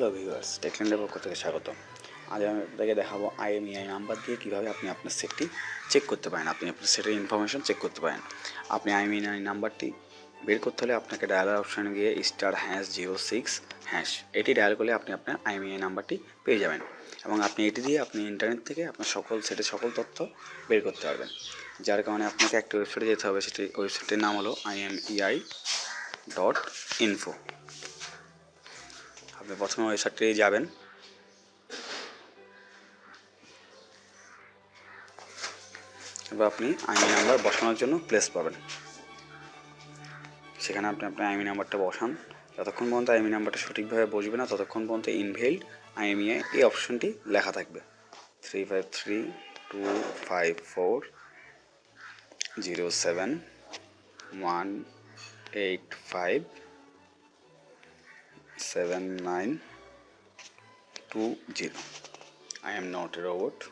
Hello viewers টেকল্যান্ডের পক্ষ থেকে স্বাগত আজ আমি আপনাকে দেখাবো আইএমইআই নাম্বার দিয়ে কীভাবে আপনি আপনার সেটটি চেক করতে পারেন। আপনি আপনার সেটের ইনফরমেশন চেক করতে পারেন। আপনি আইএমইআই নাম্বারটি বের করতে হলে আপনাকে ডায়ালার অপশানে গিয়ে star hash zero six hash এটি ডায়াল করলে আপনি আপনার আইএমইআই নাম্বারটি পেয়ে যাবেন এবং আপনি এটি দিয়ে আপনি ইন্টারনেট থেকে আপনার সকল সেটের সকল তথ্য বের করতে পারবেন। যার কারণে আপনাকে একটা ওয়েবসাইটে যেতে হবে, সেটি ওয়েবসাইটের নাম হলো আইএমইআই ডট ইনফো প্রথমে ওয়েবসাইটে যাবেন। এবার আপনি আইমি নাম্বার বসানোর জন্য প্লেস পাবেন। সেখানে আপনি আপনার আইমি নাম্বারটা বসান। যতক্ষণ পর্যন্ত আইমি নাম্বারটা সঠিকভাবে বসবে না, ততক্ষণ পর্যন্ত ইনভেল্ড আইএমইআই এই অপশনটি লেখা থাকবে। Three five three two five four zero seven one eight five seven nine two zero. I am not a robot.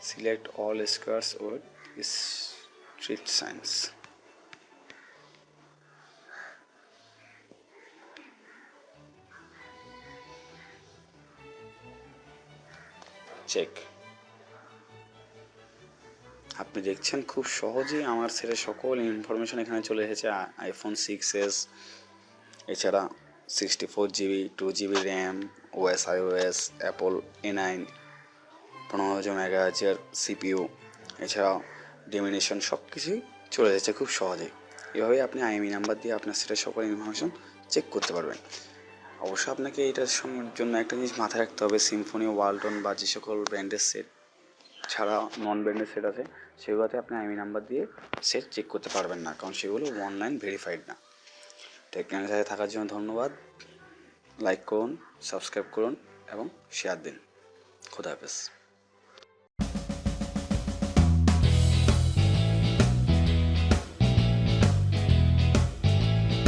Select all squares with street signs. Check. আপনি দেখছেন খুব সহজেই আমার সেটের সকল ইনফরমেশন এখানে চলে এসেছে আইফোন সিক্স এস এছাড়া sixty four GB two GB RAM OS iOS Apple A nine পনেরো হাজার মেগা হাজার সিপিইউ এছাড়াও ডেমিনেশন সব কিছুই চলে যাচ্ছে খুব সহজেই। এভাবেই আপনি আইএমই নাম্বার দিয়ে আপনার সেটের সকল ইনফরমেশন চেক করতে পারবেন। অবশ্য আপনাকে এটার জন্য একটা জিনিস মাথায় রাখতে হবে সিম্ফনি ওয়ালটন বা যে সকল ব্র্যান্ডের সেট ছাড়া নন ব্র্যান্ডের সেট আছে, সেগুলোতে আপনি আইমি নাম্বার দিয়ে সেট চেক করতে পারবেন না, কারণ সেগুলো অনলাইন ভেরিফাইড না। টেকনিক্যাল সাথে থাকার জন্য ধন্যবাদ। লাইক করুন সাবস্ক্রাইব করুন এবং শেয়ার দিন। খোদা হাফেজ।